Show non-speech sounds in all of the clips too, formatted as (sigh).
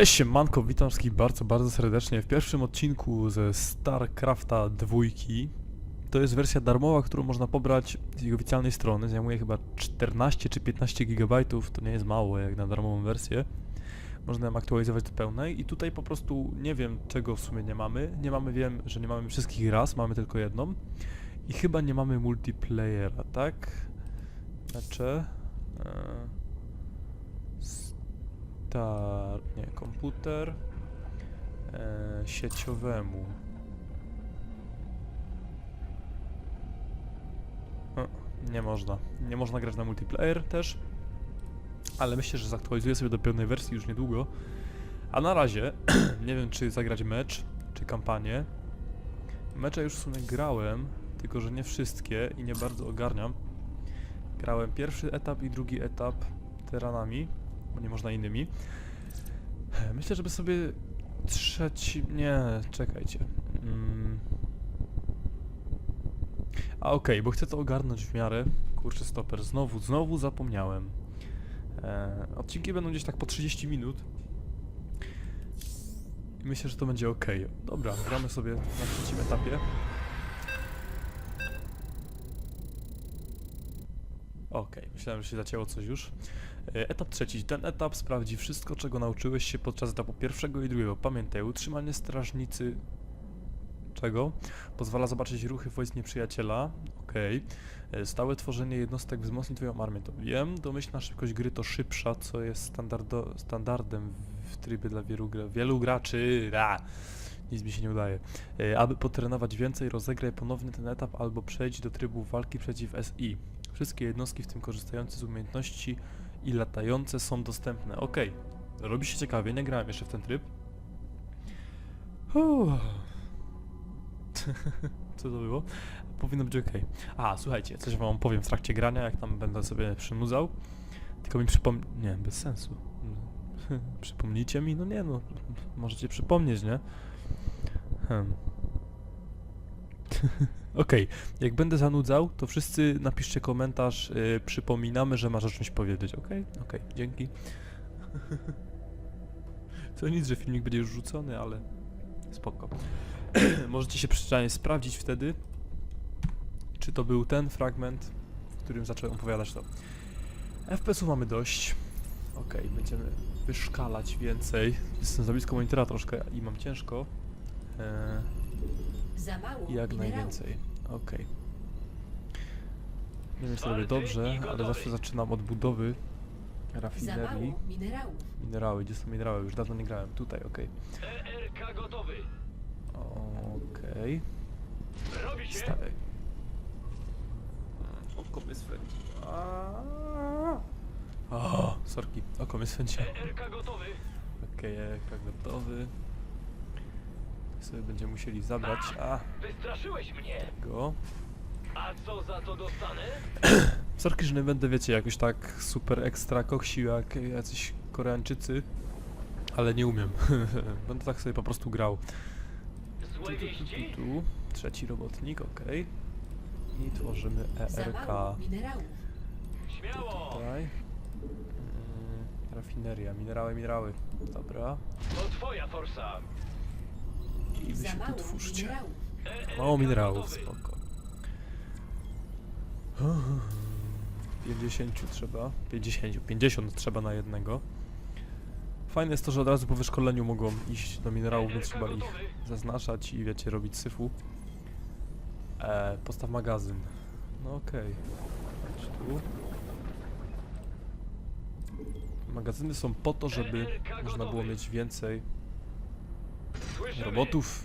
Cześć siemanko, witam wszystkich bardzo, bardzo serdecznie w pierwszym odcinku ze StarCrafta 2. To jest wersja darmowa, którą można pobrać z jego oficjalnej strony. Zajmuje chyba 14 czy 15 GB, to nie jest mało jak na darmową wersję. Można ją aktualizować do pełnej i tutaj po prostu nie wiem czego w sumie nie mamy. Nie mamy, wiem, że nie mamy wszystkich raz, mamy tylko jedną. I chyba nie mamy multiplayera, tak? Mecze. Eee, Star... nie, komputer e, sieciowemu. O, nie można. Nie można grać na multiplayer też, ale myślę, że zaktualizuję sobie do pełnej wersji już niedługo. A na razie (clears throat) nie wiem, czy zagrać mecz, czy kampanię. Mecze już w sumie grałem, tylko że nie wszystkie i nie bardzo ogarniam. Grałem pierwszy etap i drugi etap teranami, bo nie można innymi. E, Myślę, żeby sobie trzeci... Nie, czekajcie. Mm. A okej, bo chcę to ogarnąć w miarę. Kurczę, stoper, znowu, znowu zapomniałem. E, odcinki będą gdzieś tak po 30 minut. I myślę, że to będzie ok. Dobra, gramy sobie na trzecim etapie. Okej, myślałem, że się zacięło coś już. E, Etap trzeci. Ten etap sprawdzi wszystko, czego nauczyłeś się podczas etapu pierwszego i drugiego. Pamiętaj, utrzymanie strażnicy... Czego? Pozwala zobaczyć ruchy wojsk nieprzyjaciela. Okej. E, Stałe tworzenie jednostek wzmocni twoją armię. To wiem. Domyślna szybkość gry to szybsza, co jest standardo, standardem w trybie dla wielu, gra, wielu graczy. A, nic mi się nie udaje. E, Aby potrenować więcej, rozegraj ponownie ten etap albo przejdź do trybu walki przeciw SI. Wszystkie jednostki, w tym korzystające z umiejętności i latające są dostępne. Okej, robi się ciekawie, nie grałem jeszcze w ten tryb. (laughs) Co to było? Powinno być ok. A, słuchajcie, coś wam powiem w trakcie grania, jak tam będę sobie przynudzał. Tylko mi przypomni... Nie, bez sensu. (laughs) Przypomnijcie mi? No nie no, możecie przypomnieć, nie? Hmm. (laughs) Okej, jak będę zanudzał, to wszyscy napiszcie komentarz, y, przypominamy, że masz o czymś powiedzieć, okej? Okej, dzięki. (laughs) to nic, że filmik będzie już rzucony, ale spoko. (clears throat) Możecie się przynajmniej sprawdzić wtedy, czy to był ten fragment, w którym zacząłem opowiadać to. FPS-u mamy dość. Okej, będziemy wyszkalać więcej. Jestem za blisko monitora troszkę i mam ciężko. Eee, jak najwięcej. Okej. Nie wiem, czy robię dobrze, ale zawsze zaczynam od budowy rafinerii. Minerały, gdzie są minerały? Już dawno nie grałem. Tutaj, okej. ERK gotowy. Okej. Robi się. Stawiaj. Oko mnie swędzi. O, sorki, oko mnie swędzi. ERK gotowy. Okej, ekran gotowy. Sobie będziemy musieli zabrać. A, Wystraszyłeś mnie. go. A co za to dostanę? (clears throat) Sorki, że nie będę, wiecie, jakoś tak super ekstra koksił jak jacyś Koreańczycy, ale nie umiem. (laughs) będę tak sobie po prostu grał. Tu, Złe tu, tu, wieści? tu, tu. Trzeci robotnik, okej. I tworzymy Za ERK minerałów. Śmiało. tutaj. Mm, rafineria, minerały, minerały. Dobra. To twoja forsa. I wy się tu mało twórzcie. minerałów. Mało spoko. 50 trzeba. 50, 50 trzeba na jednego. Fajne jest to, że od razu po wyszkoleniu mogą iść do minerałów, więc trzeba ich zaznaczać i wiecie, robić syfu. E, postaw magazyn. No okej. Tu. Magazyny są po to, żeby można było mieć więcej. Robotów.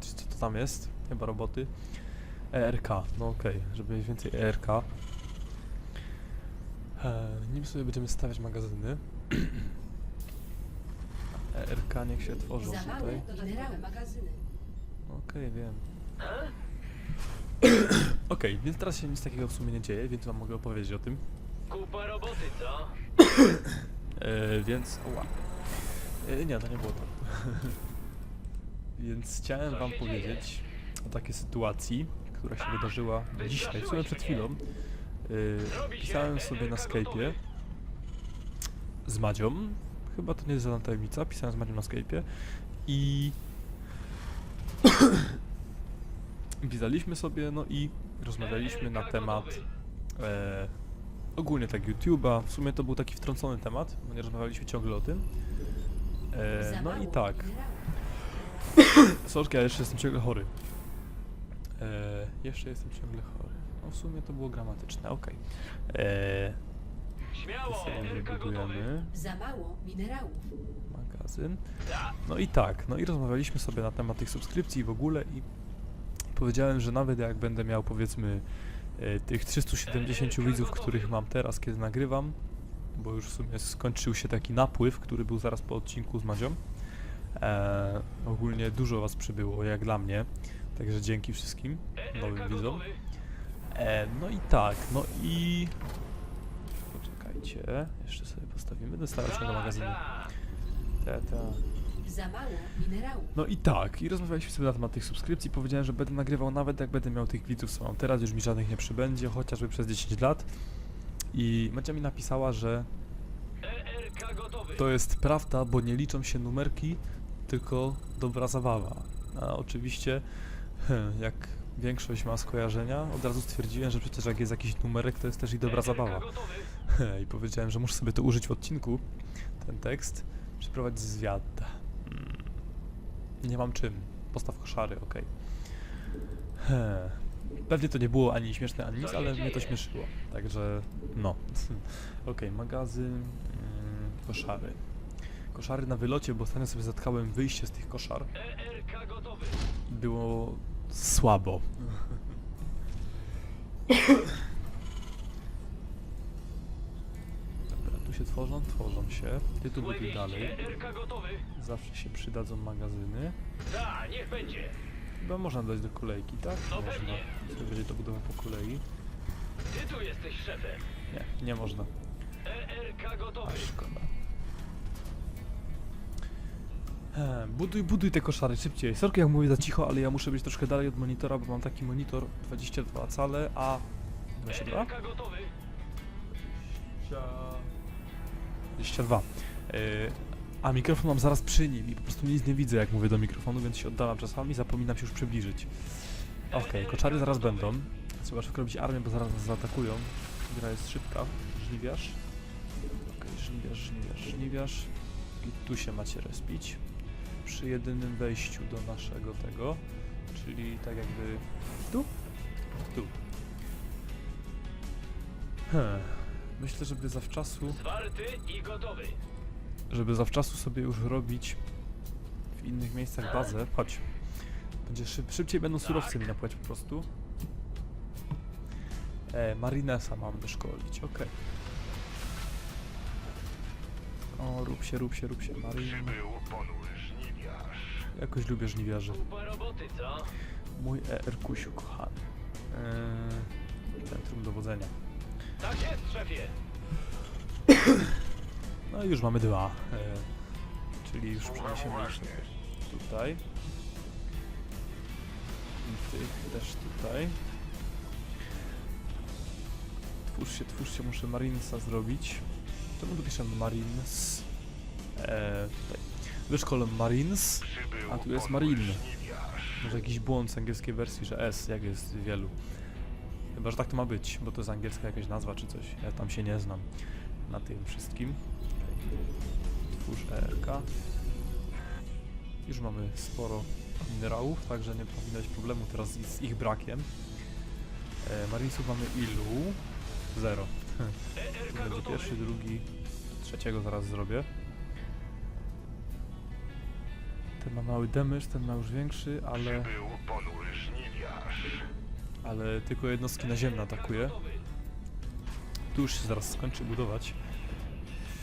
Czy co to tam jest? Chyba roboty. ERK, no okej, żeby mieć więcej ERK. E, nim sobie będziemy stawiać magazyny. (clears throat) ERK niech się tworzą tutaj. Okej, wiem. E? (clears throat) Okej, więc teraz się nic takiego w sumie nie dzieje, więc wam mogę opowiedzieć o tym. Kupa roboty, co? (clears throat) E, więc. Oła. E, nie, to nie było to. (laughs) więc chciałem wam powiedzieć o takiej sytuacji, która się wydarzyła dzisiaj, w sumie przed chwilą. E, pisałem sobie na Skype'ie z Madzią, chyba to nie jest żadna tajemnica, pisałem z Marią na Skype'ie i (coughs) pisaliśmy sobie, no i rozmawialiśmy na temat e, ogólnie tak YouTube'a, w sumie to był taki wtrącony temat, bo nie rozmawialiśmy ciągle o tym. E, no i tak. Sorki, ja jeszcze jestem ciągle chory. E, jeszcze jestem ciągle chory. No w sumie to było gramatyczne, okej. E, Śmiało! to sobie gotowy. wybudujemy Za mało minerałów. magazyn. Da. No i tak, no i rozmawialiśmy sobie na temat tych subskrypcji w ogóle i powiedziałem, że nawet jak będę miał powiedzmy e, tych 370 widzów, których mam teraz, kiedy nagrywam, bo już w sumie skończył się taki napływ, który był zaraz po odcinku z Madzią. E, ogólnie dużo was przybyło, jak dla mnie, także dzięki wszystkim nowym widzom. E, no i tak, no i... Poczekajcie, jeszcze sobie postawimy, dostałem się do magazynu. Te, te. Za mało minerałów. No i tak, i rozmawialiśmy sobie na temat tych subskrypcji. Powiedziałem, że będę nagrywał nawet jak będę miał tych widzów, co mam teraz, już mi żadnych nie przybędzie, chociażby przez 10 lat. I Macia mi napisała, że gotowy. to jest prawda, bo nie liczą się numerki, tylko dobra zabawa. A oczywiście, (laughs) jak większość ma skojarzenia, od razu stwierdziłem, że przecież jak jest jakiś numerek, to jest też i dobra zabawa. (laughs) I powiedziałem, że muszę sobie to użyć w odcinku, ten tekst, przeprowadzić zwiat. Mm. Nie mam czym. Postaw koszary, okej. Okay. Pewnie to nie było ani śmieszne, ani nic, ale mnie to śmieszyło. Także, no. (laughs) okej, magazyn, mm, koszary. Koszary na wylocie, bo ostatnio sobie zatkałem wyjście z tych koszar. ERK gotowy. Było słabo. Dobra, tu się tworzą, tworzą się. Ty tu Złe buduj wieści. dalej. ERK gotowy. Zawsze się przydadzą magazyny. Da, niech będzie. Chyba można dać do kolejki, tak? No można. pewnie. Sobie będzie to budował po kolei. Ty tu jesteś szefem. Nie, nie można. ERK A gotowy. szkoda. He, buduj, buduj te koszary szybciej. Sorki jak mówię za cicho, ale ja muszę być troszkę dalej od monitora, bo mam taki monitor 22 cale, a 22? ERK gotowy. 22. Yy, a mikrofon mam zaraz przy nim i po prostu nic nie widzę jak mówię do mikrofonu, więc się oddalam czasami, zapominam się już przybliżyć. Okej, koczary zaraz będą. Trzeba szybko robić armię, bo zaraz nas zaatakują. Gra jest szybka. Żniwiarz. Okej, żniwiarz, żniwiarz, żniwiarz. I tu się macie respić. Przy jedynym wejściu do naszego tego. Czyli tak jakby tu? Tu. Hmm. Myślę, żeby zawczasu Zwarty i gotowy. żeby zawczasu sobie już robić w innych miejscach bazę. Chodź. Będzie szyb, szybciej będą surowce mi napływać po prostu. E, Marinesa mamy szkolić, okej. O, rób się, rób się, rób się, Marin. Przybył ponury. Jakoś lubię żniwiarzy. Kupa roboty, co? Mój ERKusiu kochany. E, centrum dowodzenia. Tak jest, szefie. No i już mamy dwa. E, czyli już przeniesiemy tutaj. I tych też tutaj. Twórz się, twórz się, muszę Marinesa zrobić. Czemu tu piszę Marines? E, tutaj. Wyszkolę Marines. A tu jest ponury Marin. żniwiarz. Może jakiś błąd z angielskiej wersji, że S, jak jest wielu. Chyba, że tak to ma być, bo to jest angielska jakaś nazwa czy coś. Ja tam się nie znam na tym wszystkim. Twórz ERK. Już mamy sporo minerałów, także nie powinno być problemu teraz z, ich brakiem. E, Marinesów mamy ilu? Zero. (laughs) ERK będzie pierwszy, drugi, trzeciego zaraz zrobię. Ten ma mały damage, ten ma już większy, ale, Przybył ponury żniwiarz. ale tylko jednostki naziemne atakuje. Tu już się zaraz skończy budować.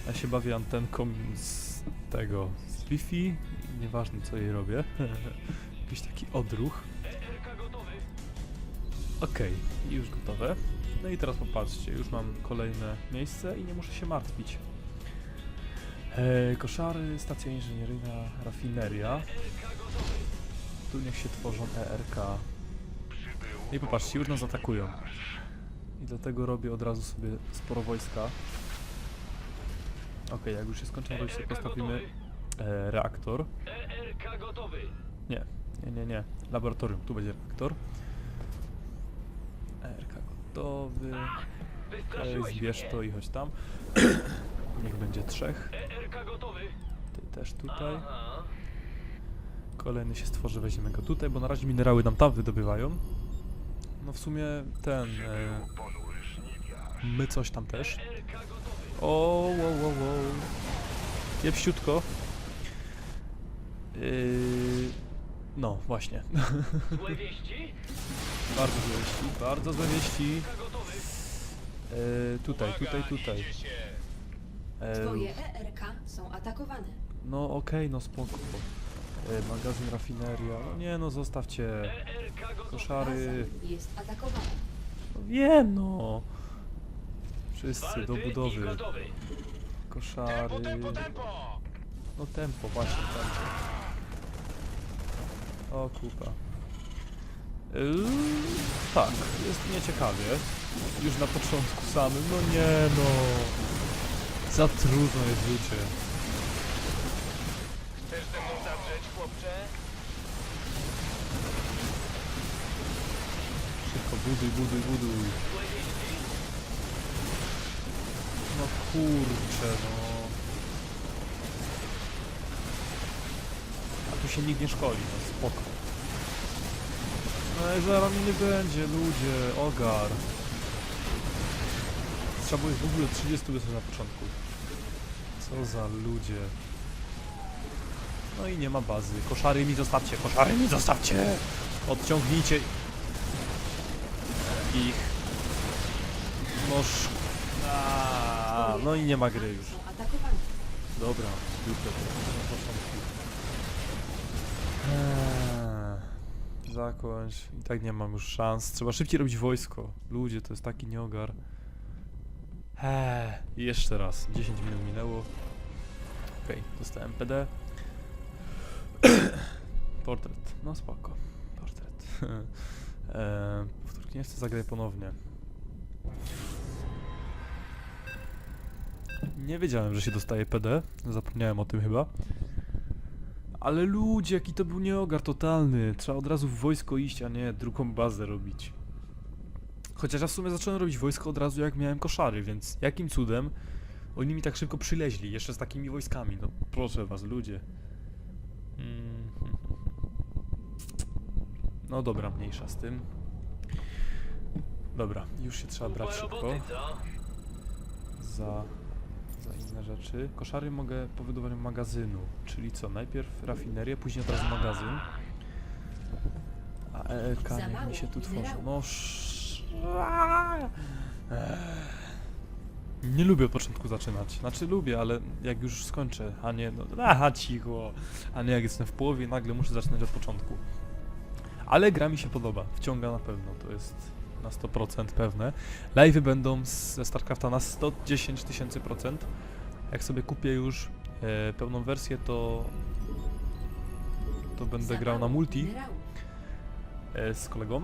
Ja się bawię antenką z tego, z Wi-Fi nieważne co jej robię. (laughs) Jakiś taki odruch. Okej, i już gotowe. No i teraz popatrzcie, już mam kolejne miejsce i nie muszę się martwić. E, koszary, stacja inżynieryjna, rafineria. ERK. Tu niech się tworzą ERK. I popatrzcie, już nas atakują. I dlatego robię od razu sobie sporo wojska. Okej, jak już już sobie ERK postawimy e, reaktor. ERK gotowy. Nie, nie, nie, nie. Laboratorium, tu będzie reaktor. RK gotowy. Ej, zbierz to i chodź tam. (clears throat) Niech będzie trzech. Ty też tutaj. Kolejny się stworzy, weźmiemy go tutaj, bo na razie minerały nam tam wydobywają. No w sumie ten... E, my coś tam też. O, wow, wow, wow. Kiepściutko. Yy, no, właśnie. (laughs) Złe wieści? bardzo złe wieści, bardzo złe wieści. Yy, tutaj, tutaj, tutaj. Twoje ERK są atakowane. no okej, no spoko. Yy, magazyn rafineria. No nie no, zostawcie. ERK gotowy. Koszary. Baza jest atakowana. No wiem no. Wszyscy do i budowy. gotowy. Koszary. No tempo, właśnie tempo. O kupa. Yy, tak, jest nieciekawie. Już na początku samym, no nie no. Za trudno jest życie. Chcesz ze mną chłopcze? Szybko buduj, buduj, buduj. No kurczę, no. A tu się nikt nie szkoli, no spoko. No i zaraz mnie nie będzie, ludzie, ogar. Trzeba było ich w ogóle 30 wysłać na początku. Co za ludzie. No i nie ma bazy. Koszary mi zostawcie, koszary mi zostawcie! Odciągnijcie ich. No Twoje no i nie ma gry już. Dobra, dupę na początku. Eee, zakończ. I tak nie mam już szans. Trzeba szybciej robić wojsko. Ludzie, to jest taki nieogar. Eee, jeszcze raz. 10 minut minęło. Okej, dostałem PD. (coughs) Portret. No spoko. Portret. (laughs) eee, powtórki nie chcę zagrać ponownie. Nie wiedziałem, że się dostaje PD. Zapomniałem o tym chyba. Ale ludzie, jaki to był nieogar totalny. Trzeba od razu w wojsko iść, a nie drugą bazę robić. Chociaż ja w sumie zacząłem robić wojsko od razu jak miałem koszary, więc jakim cudem oni mi tak szybko przyleźli, jeszcze z takimi wojskami. No proszę was, ludzie. Mm. No dobra, mniejsza z tym. Dobra, już się trzeba brać szybko za, za inne rzeczy. Koszary mogę po wydobywaniu magazynu, czyli co, najpierw rafinerię, później od razu magazyn. A ELK Za niech mi się tu tworzy. No. Nie lubię od początku zaczynać. Znaczy lubię, ale jak już skończę, a nie no, aha, cicho. A nie jak jestem w połowie, nagle muszę zaczynać od początku. Ale gra mi się podoba, wciąga na pewno, to jest na 100% pewne. Live'y będą ze StarCrafta na 110 tysięcy procent. Jak sobie kupię już e, pełną wersję, to to będę grał na multi e, z kolegą.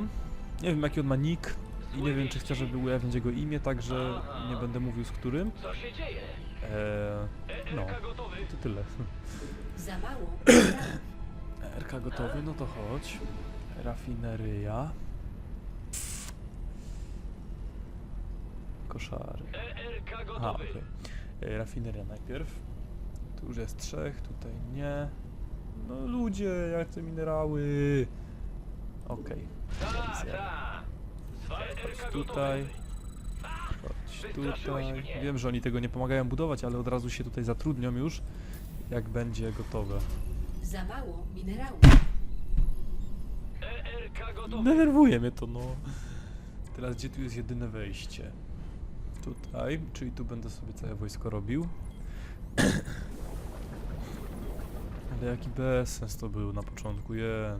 Nie wiem jaki on ma nick i nie wiem czy chce, żeby ujawnić jego imię, także nie będę mówił z którym. Co się dzieje? E, no, ERK to tyle. Za mało. (coughs) RK gotowy, no to chodź. Rafineryja. Koszary. ERK Aha, gotowy. okej. E, Rafineria najpierw. Tu już jest trzech, tutaj nie. No ludzie, ja chcę minerały. Okej, Ta, Zjadam. ta. Chodź tutaj. Chodź tutaj. Wiem, że oni tego nie pomagają budować, ale od razu się tutaj zatrudnią już, jak będzie gotowe. Za mało minerałów. ERK gotowy. Denerwuje mnie to, no. Teraz gdzie tu jest jedyne wejście? Tutaj, czyli tu będę sobie całe wojsko robił. Ale jaki bezsens to był na początku, jem.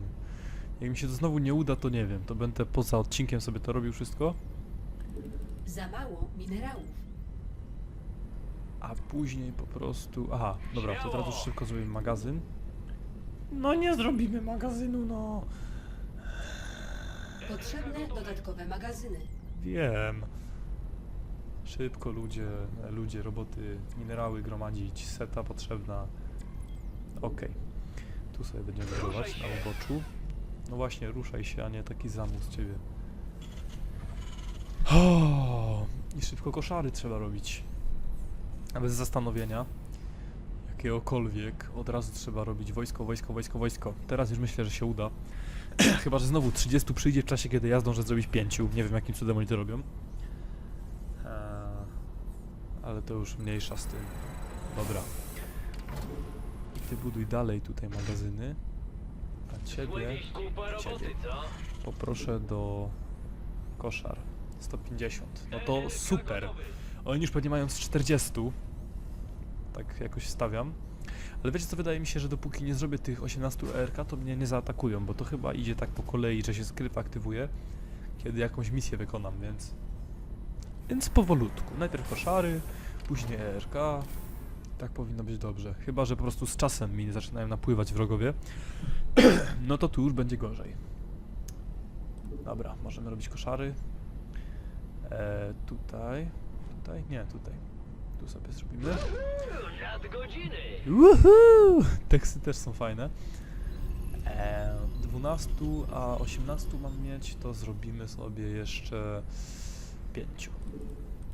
Jak mi się to znowu nie uda, to nie wiem. To będę poza odcinkiem sobie to robił wszystko. Za mało minerałów. A później po prostu... Aha, dobra, to teraz już szybko zrobimy magazyn. No nie zrobimy magazynu, no. Potrzebne dodatkowe magazyny. Wiem. Szybko ludzie, ludzie, roboty, minerały gromadzić, seta potrzebna. Okej. Tu sobie będziemy budować na uboczu. No właśnie, ruszaj się, a nie taki zamus ciebie. I szybko koszary trzeba robić. A Bez zastanowienia jakiegokolwiek, od razu trzeba robić wojsko, wojsko, wojsko, wojsko. Teraz już myślę, że się uda. (clears throat) Chyba, że znowu 30 przyjdzie w czasie, kiedy ja zdążę zrobić 5. Nie wiem, jakim cudem oni to robią. Eee, ale to już mniejsza z tym. Dobra. I ty buduj dalej tutaj magazyny. A ciebie co? poproszę do koszar. 150. No to super. Oni już pewnie mają z 40. Tak jakoś stawiam. Ale wiecie co, wydaje mi się, że dopóki nie zrobię tych 18 ERK, to mnie nie zaatakują, bo to chyba idzie tak po kolei, że się skryp aktywuje, kiedy jakąś misję wykonam, więc... Więc powolutku. Najpierw koszary, później ERK. Tak powinno być dobrze. Chyba, że po prostu z czasem mi zaczynają napływać wrogowie. (coughs) no to tu już będzie gorzej. Dobra, możemy robić koszary. E, tutaj. Tutaj? Nie, tutaj. Tu sobie zrobimy. Woohoo! Teksty też są fajne. E, 12, a 18 mam mieć, to zrobimy sobie jeszcze 5.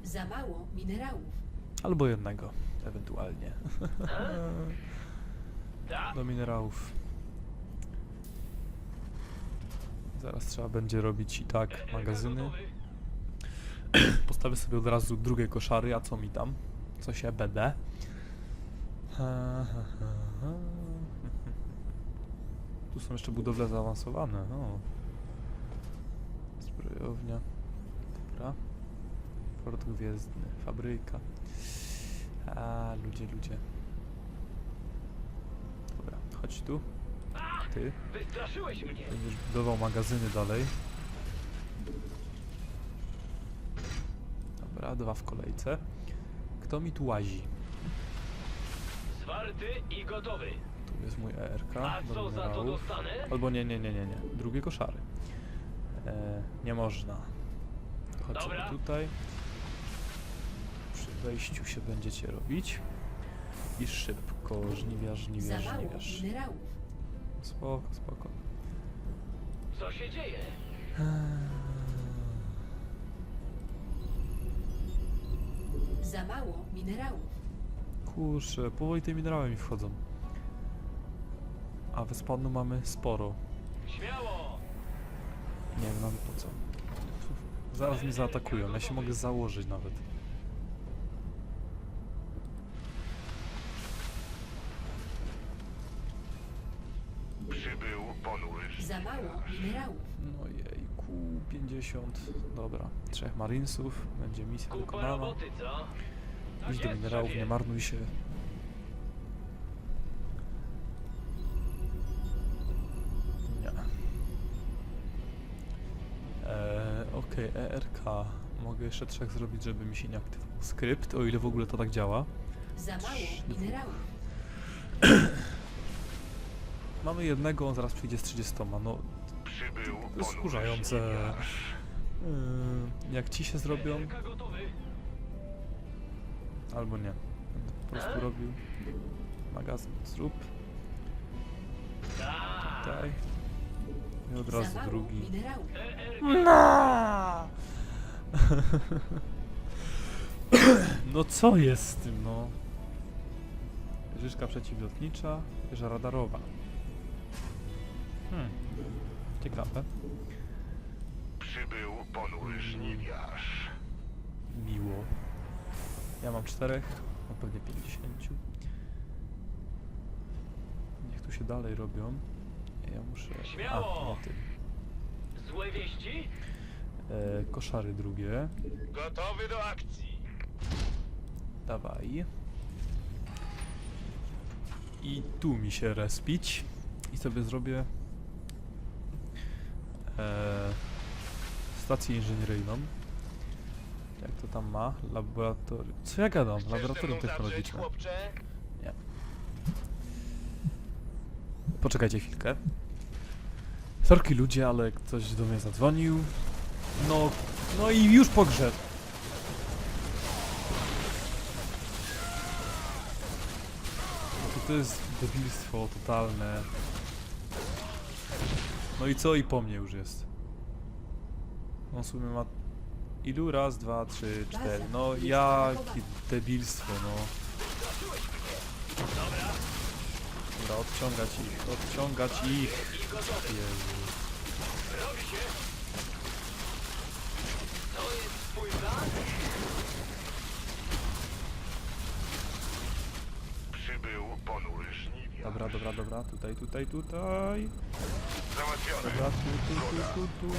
Za mało minerałów. Albo jednego, ewentualnie. Tak, Do minerałów. Zaraz trzeba będzie robić i tak magazyny. gotowy. (clears throat) Postawię sobie od razu drugie koszary, a co mi tam? Co się będę? Tu są jeszcze budowle zaawansowane. O. Zbrojownia. Dobra. Port Gwiezdny. Fabryka. A, ludzie, ludzie. Dobra, chodź tu. Ty. Wystraszyłeś mnie! Będziesz budował magazyny dalej. Dobra, dwa w kolejce. Kto mi tu łazi? Zwarty i gotowy. Tu jest mój ERK A co za to dostanę? Albo nie, nie, nie, nie, nie. Drugie koszary. E, nie można. To chodź sobie Dobra. tutaj. Wejściu się będziecie robić. I szybko. Żniwiarz, żniwiarz, mało żniwiarz. minerałów. Spoko, spoko. Co się dzieje? Za mało minerałów. Kurczę, powoli te minerały mi wchodzą. A wyspanu mamy sporo. Śmiało! Nie wiem nawet po co. Zaraz mnie zaatakują, ja się mogę założyć nawet. Przybył ponury Za mało minerałów. No jejku, 50. Dobra, trzech marinesów, będzie misja Kupa wykonana. roboty, co? Tak Idź do jest, minerałów, szefie. nie marnuj się. Nie. Eee, Okej, ERK. Mogę jeszcze trzech zrobić, żeby mi się nie aktywował skrypt, o ile w ogóle to tak działa. Za mało minerałów. Mamy jednego, on zaraz przyjdzie z 30. No, to jest wkurzające. Yy, jak ci się zrobią, albo nie. Będę po prostu robił. Magazyn zrób. Tak. Tutaj. I od razu drugi. No! (laughs) No co jest z tym, no? Wieżyczka przeciwlotnicza, wieża radarowa. Hmm. Ciekawe. Przybył ponury żniwiarz. Miło. Ja mam czterech, on pewnie 50. Niech tu się dalej robią. Ja muszę... Śmiało! A, tym. Złe wieści? E, koszary drugie. Gotowy do akcji. Dawaj. I tu mi się respić. I sobie zrobię E, stację inżynieryjną. Jak to tam ma? Laboratorium. Co ja gadam? Laboratorium technologiczne. Nie. Poczekajcie chwilkę. Sorki ludzie, ale ktoś do mnie zadzwonił. No, no i już pogrzeb. To, to jest debilstwo totalne. No i co? I po mnie już jest. On w sumie ma... Ilu? Raz, dwa, trzy, cztery. No jakie debilstwo, no. Dobra, odciągać ich, odciągać ich. Jezu. Przybył ponury żniwiarz. Dobra, dobra, dobra, tutaj, tutaj, tutaj. Załatwione. Dobra, tu, tu, tu, tu, tu.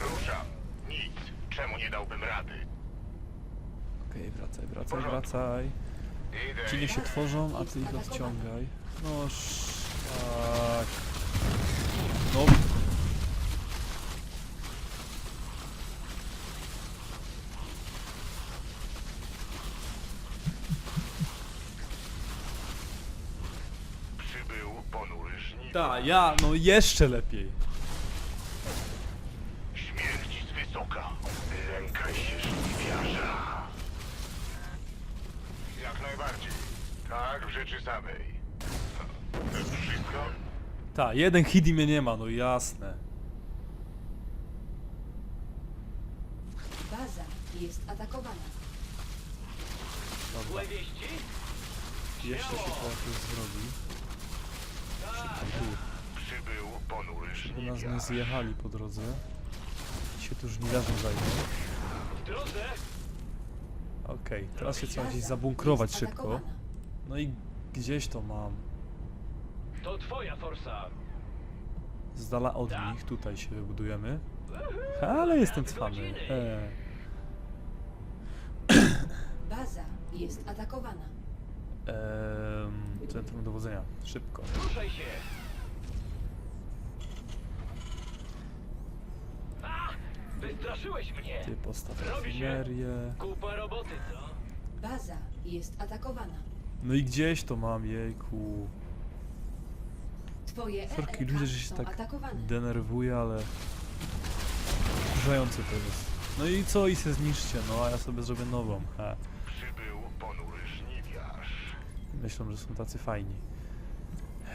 Ruszam. Nic. Czemu nie dałbym rady? Okej, wracaj, wracaj, wracaj. Idę. Ci się tworzą, a ty ich odciągaj. No sz- tak. No. Przybył ponury żniwiarz. Ta, ja, no jeszcze lepiej. Śmierć z wysoka. Lękaj się żniwiarza. Jak najbardziej. Tak, w rzeczy samej. To wszystko? Ta, jeden hit i mnie nie ma, no jasne. Baza jest atakowana. Dobra, Złe wieści? jeszcze się to jakoś zrobi. Tu, Przybył ponury żeby nas nie żniwiarz. zjechali po drodze. I się tu żniwiarzem zajmą. W drodze? Okej, teraz się trzeba gdzieś zabunkrować szybko. No i gdzieś to mam. To twoja forsa. Z dala od nich, tutaj się wybudujemy. Ale jestem cwany. E. Baza jest atakowana. Ehm, centrum dowodzenia. Szybko. Ruszaj się! A! Wystraszyłeś mnie! Ty postaw Robi się. Kupa roboty, co? Baza jest atakowana. No i gdzieś to mam, jejku. Twoje Sorki, ERK ludzie, że się są tak atakowane. denerwuje, ale... Wkurzające to jest. No i co? I se zniszcie, no a ja sobie zrobię nową. Ha. Myślą, że są tacy fajni.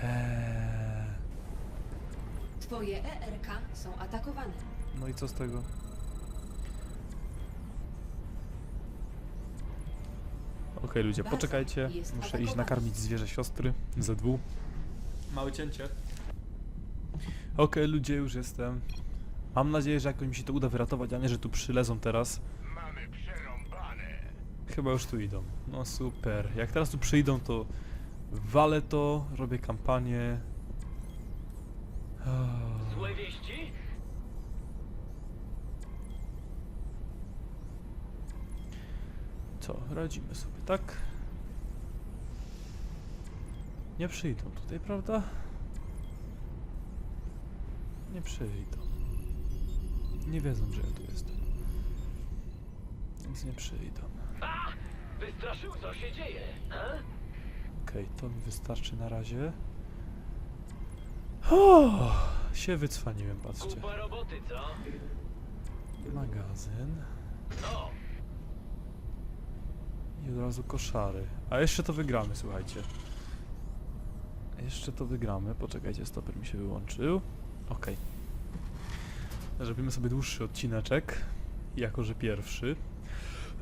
Eee. Twoje ERK są atakowane. No i co z tego? Okej ludzie, Baza poczekajcie. jest Muszę iść atakowana. nakarmić zwierzę siostry. ZW. Małe cięcie. Okej ludzie, już jestem. Mam nadzieję, że jakoś mi się to uda wyratować, a nie, że tu przylezą teraz. Chyba już tu idą. No super. Jak teraz tu przyjdą, to walę to, robię kampanię. Ah. Złe wieści? Co, radzimy sobie, tak? Nie przyjdą tutaj, prawda? Nie przyjdą. Nie wiedzą, że ja tu jestem. Więc nie przyjdą. Wystraszył, co się dzieje? A? Okej, to mi wystarczy na razie. O, się wycwaniłem, patrzcie. Kupa roboty, co? Magazyn. No, I od razu koszary. A jeszcze to wygramy, słuchajcie. Jeszcze to wygramy. Poczekajcie, stoper mi się wyłączył. Okej. Zrobimy sobie dłuższy odcineczek. Jako, że pierwszy.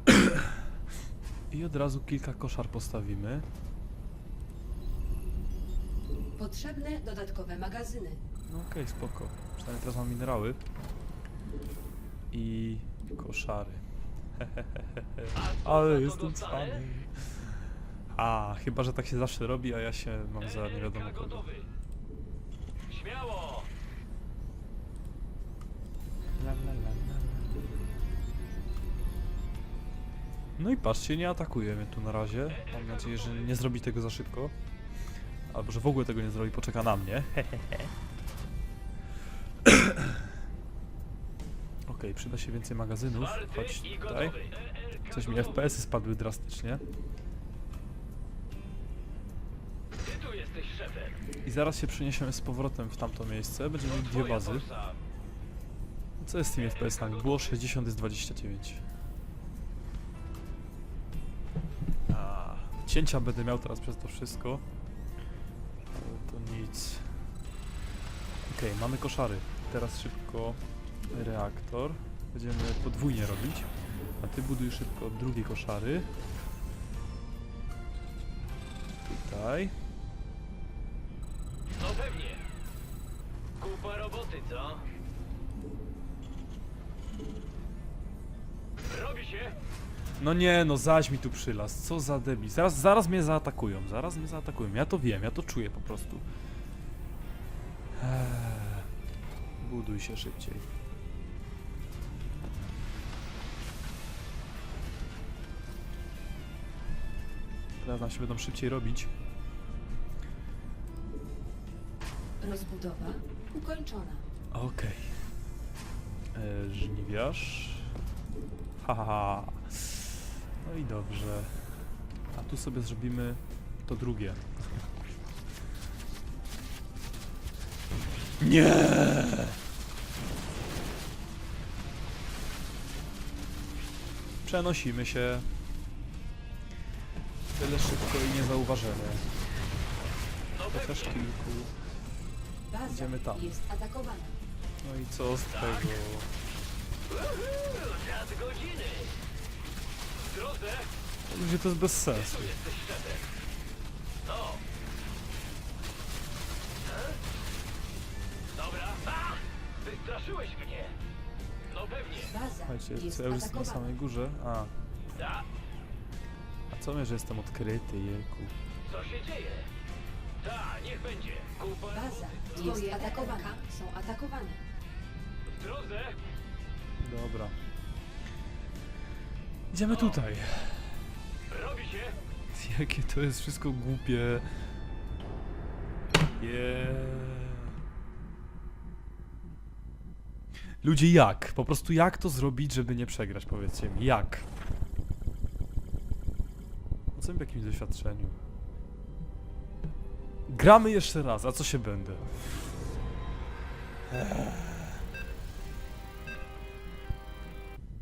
(clears throat) I od razu kilka koszar postawimy. Potrzebne dodatkowe magazyny. No okej, spoko. Przynajmniej teraz mam minerały. I koszary. (laughs) Ale jestem cwany. A, chyba, że tak się zawsze robi, a ja się mam za nie wiadomo kogo. Śmiało! No i patrzcie, nie atakuje mnie tu na razie. Mam nadzieję, że nie zrobi tego za szybko. Albo, że w ogóle tego nie zrobi, poczeka na mnie. (clears throat) Okej, przyda się więcej magazynów. Chodź tutaj. Coś mi. FPS-y spadły drastycznie. I zaraz się przeniesiemy z powrotem w tamto miejsce. Będziemy mieli dwie bazy. Co jest z tymi FPS-ami? Było 60, jest 29. Cięcia będę miał teraz przez to wszystko. Ale to nic. Okej, okay, mamy koszary. Teraz szybko reaktor. Będziemy podwójnie robić. A ty buduj szybko drugie koszary. Tutaj. No pewnie. Kupa roboty, co? Robi się! No nie, no zaś mi tu przylas. Co za debil. Zaraz, zaraz mnie zaatakują. Zaraz mnie zaatakują. Ja to wiem, ja to czuję po prostu. Eee, buduj się szybciej. Teraz nam się będą szybciej robić. Rozbudowa ukończona. Okej. E, Żniwiarz. Ha, ha, ha. No i dobrze. A tu sobie zrobimy to drugie. Nie! Przenosimy się. Tyle szybko i niezauważenie. No Chociaż kilku. Idziemy tam. jest atakowana. No i co z tego? Czas godziny. W drodze. Ludzie, to jest bez sensu. Tu jesteś szefem. No. E? Dobra. A! Wystraszyłeś mnie. No pewnie. Baza Słuchajcie, jest co ja już jestem na atakowana. samej górze? A, Da. a co mnie, że jestem odkryty, jeku. Co się dzieje? Ta, niech będzie. Kupa Baza jest atakowana. Są atakowane. W drodze. Dobra. Idziemy tutaj. Robi się. Jakie to jest wszystko głupie. Yeah. Ludzie, jak? Po prostu jak to zrobić, żeby nie przegrać? Powiedzcie mi, jak? Co mi w jakimś doświadczeniu? Gramy jeszcze raz, a co się będę? Eee.